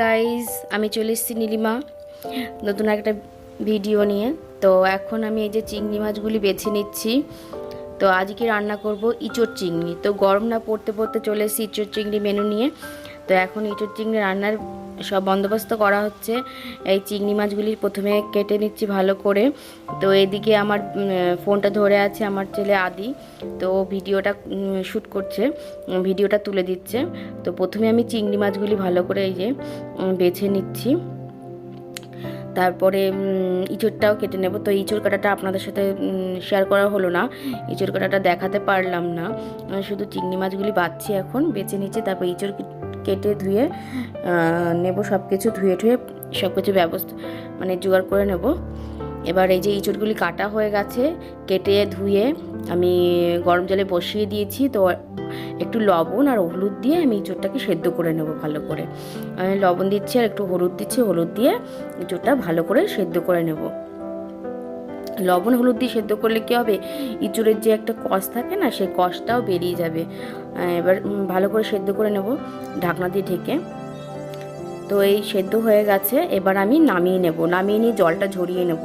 Guys আমি চলে এসেছি নীলিমা। নতুন একটা ভিডিও নিয়ে। তো এখন আমি এই যে চিংড়ি মাছগুলি বেছে নিচ্ছি। তো আজকে রান্না করব ইঁচড় চিংড়ি। তো গরম না পড়তে পড়তে চলে এসেছি ইঁচড় চিংড়ি মেনু নিয়ে। তো এখন ইঁচড় চিংড়ি রান্নার সব বন্দোবস্ত করা হচ্ছে। এই চিংড়ি মাছগুলি প্রথমে কেটে নিচ্ছি ভালো করে। তো এদিকে আমার ফোনটা ধরে আছে আমার ছেলে আদি। তো ভিডিওটা শ্যুট করছে, ভিডিওটা তুলে দিচ্ছে। তো প্রথমে আমি চিংড়ি মাছগুলি ভালো করে এই যে বেছে নিচ্ছি। তারপরে ইঁচড়টাও কেটে নেব। তো ইঁচড় কাটাটা আপনাদের সাথে শেয়ার করা হলো না। ইঁচড় কাটাটা দেখাতে পারলাম না। শুধু চিংড়ি মাছগুলি বাচ্ছি এখন, বেছে নিচ্ছি। তারপর ইঁচড় কেটে ধুয়ে নেব সব কিছু ধুয়ে ধুয়ে সব কিছু ব্যবস্থা মানে জোগাড় করে নেব। এবার এই যে ইঁচড়গুলি কাটা হয়ে গেছে, কেটে ধুয়ে আমি গরম জলে বসিয়ে দিয়েছি, তো একটু লবণ আর হলুদ দিয়ে আমি ইঁচড়টাকে সেদ্ধ করে নেব ভালো করে। আমি লবণ দিচ্ছি আর একটু হলুদ দিচ্ছি, হলুদ দিয়ে ইঁচড়টা ভালো করে সেদ্ধ করে নেব। লবণ, হলুদ দিয়ে সেদ্ধ করলে কী হবে? ইঁচুরের যে একটা কষ থাকে না, সেই কষটাও বেরিয়ে যাবে। এবার ভালো করে সেদ্ধ করে নেব ঢাকনা দিয়ে ঢেকে। তো এই সেদ্ধ হয়ে গেছে, এবার আমি নামিয়ে নেব। নামিয়ে নিয়ে জলটা ঝরিয়ে নেব।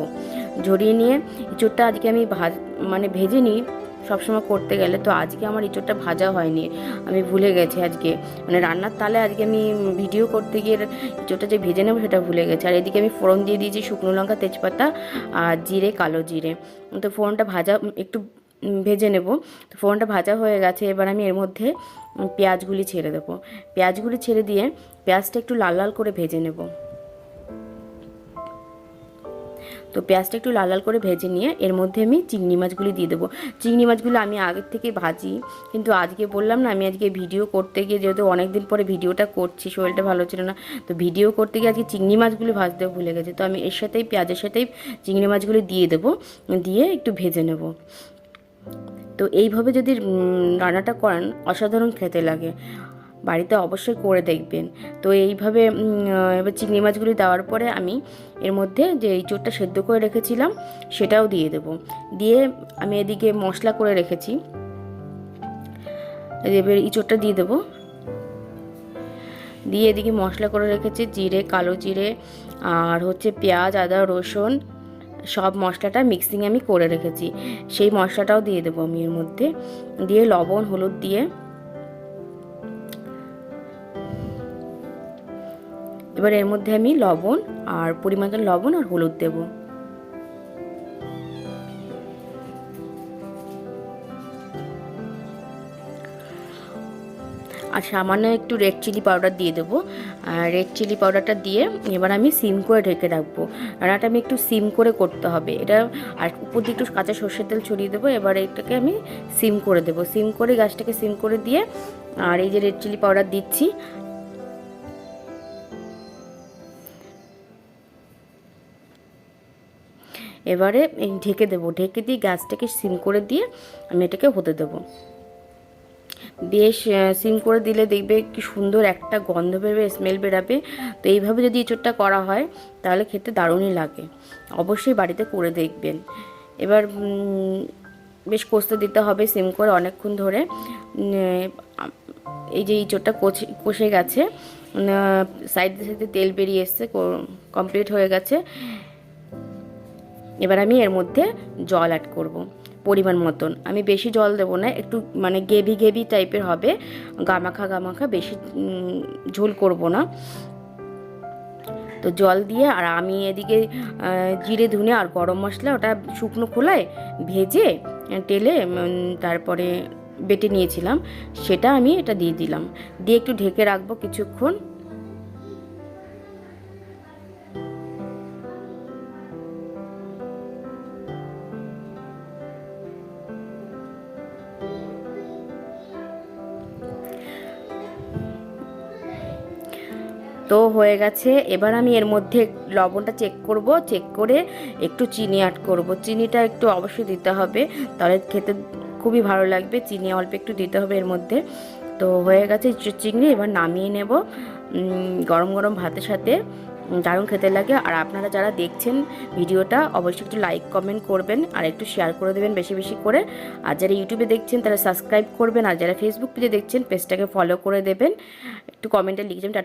ঝরিয়ে নিয়ে ইঁচুরটা আজকে আমি ভাজ মানে ভেজে নিই। সবসময় করতে গেলে তো আজকে আমার ইঁচড়টা ভাজা হয়নি, আমি ভুলে গেছি আজকে। মানে রান্নার তালে আজকে আমি ভিডিও করতে গিয়ে ইঁচড়টা যে ভেজে নেব সেটা ভুলে গেছি। আর এদিকে আমি ফোড়ন দিয়ে দিয়েছি শুকনো লঙ্কা, তেজপাতা আর জিরে, কালো জিরে। তো ফোড়নটা ভাজা একটু ভেজে নেব। তো ফোড়নটা ভাজা হয়ে গেছে, এবার আমি এর মধ্যে পেঁয়াজগুলি ছেড়ে দেবো। পেঁয়াজগুলি ছেড়ে দিয়ে পেঁয়াজটা একটু লাল লাল করে ভেজে নেব। তো পেঁয়াজটা একটু লাল লাল করে ভেজে নিয়ে এর মধ্যে আমি চিংড়ি মাছগুলি দিয়ে দেবো। চিংড়ি মাছগুলো আমি আগের থেকে ভাজি, কিন্তু আজকে বললাম না, আমি আজকে ভিডিও করতে গিয়ে যেহেতু অনেক দিন পরে ভিডিওটা করছি, শরীরটা ভালো ছিল না, তো ভিডিও করতে গিয়ে আজকে চিংড়ি মাছগুলি ভাজতে ভুলে গেছে। তো আমি এর সাথেই, পেঁয়াজের সাথেই চিংড়ি মাছগুলি দিয়ে দেবো, দিয়ে একটু ভেজে নেব। তো এইভাবে যদি রান্নাটা করেন, অসাধারণ খেতে লাগে। বাড়িতে অবশ্যই করে দেখবেন। তো এইভাবে এবার চিংড়ি মাছগুলি দেওয়ার পরে আমি এর মধ্যে যে এই চোরটা সেদ্ধ করে রেখেছিলাম, সেটাও দিয়ে দেব। দিয়ে আমি এদিকে মশলা করে রেখেছি। এবার ইঁচড়টা দিয়ে দেবো। দিয়ে এদিকে মশলা করে রেখেছি, জিরে, কালো জিরে, আর হচ্ছে পেঁয়াজ, আদা, রসুন, সব মশলাটা মিক্সিং আমি করে রেখেছি। সেই মশলাটাও দিয়ে দেবো আমি এর মধ্যে। দিয়ে লবণ, হলুদ দিয়ে এবার এর মধ্যে আমি লবণ আর পরিমাণ লবণ আর হলুদ দেবো। আর সামান্য একটু রেড চিলি পাউডার দিয়ে দেবো। রেড চিলি পাউডারটা দিয়ে এবার আমি সিম করে ঢেকে রাখব। রান্নাটা আমি একটু সিম করে করতে হবে। এটা আর উপর দিয়ে একটু কাঁচা সর্ষের তেল ছড়িয়ে দেবো। এবার এটাকে আমি সিম করে দেবো। সিম করে গাছটাকে সিম করে দিয়ে আর এই যে রেড চিলি পাউডার দিচ্ছি এবারে ঢেকে দেবো। ঢেকে দিয়ে গ্যাসটাকে সিম করে দিয়ে আমি এটাকে হতে দেবো। বেশ সিম করে দিলে দেখবে কি সুন্দর একটা গন্ধ বেরোবে স্মেল বেরাবে। তো এইভাবে যদি এঁচোড়টা করা হয়, তাহলে খেতে দারুণই লাগে। অবশ্যই বাড়িতে করে দেখবেন। এবার বেশ কষতে দিতে হবে সিম করে অনেকক্ষণ ধরে। এই যে ইঁচড়টা কষে কষে গেছে। সাইডে সাইডে তেল বেরিয়ে এসছে কমপ্লিট হয়ে গেছে। এবার আমি এর মধ্যে জল অ্যাড করব, পরিমাণ মতন। আমি বেশি জল দেবো না, একটু মানে গেভি গেভি টাইপের হবে, গামাখা গামাখা বেশি ঝোল করব না। তো জল দিয়ে, আর আমি এদিকে জিরে ধুনে আর গরম মশলা ওটা শুকনো খোলায় ভেজে টেলে তারপরে বেটে নিয়েছিলাম, সেটা আমি এটা দিয়ে দিলাম। দিয়ে একটু ঢেকে রাখব কিছুক্ষণ। তো হয়ে গেছে। এবার আমি এর মধ্যে লবণটা চেক করব। চেক করে একটু চিনি অ্যাড করব। চিনিটা একটু অবশ্যই দিতে হবে। তাহলে খেতে খুবই ভালো লাগবে। চিনি অল্প একটু দিতে হবে এর মধ্যে। তো হয়ে গেছে চিংড়ি। এবার নামিয়ে নেব। গরম গরম ভাতের সাথে। দারুণ খেতে লাগে। আর আপনারা যারা দেখছেন ভিডিওটা, অবশ্যই একটু লাইক কমেন্ট করবেন। আর একটু শেয়ার করে দেবেন বেশি বেশি করে। আর যারা ইউটিউবে দেখছেন, তারা সাবস্ক্রাইব করবেন। আর যারা ফেসবুক পেজে দেখছেন পেজটাকে ফলো করে দেবেন। একটু কমেন্টে লিখছেন টাটা।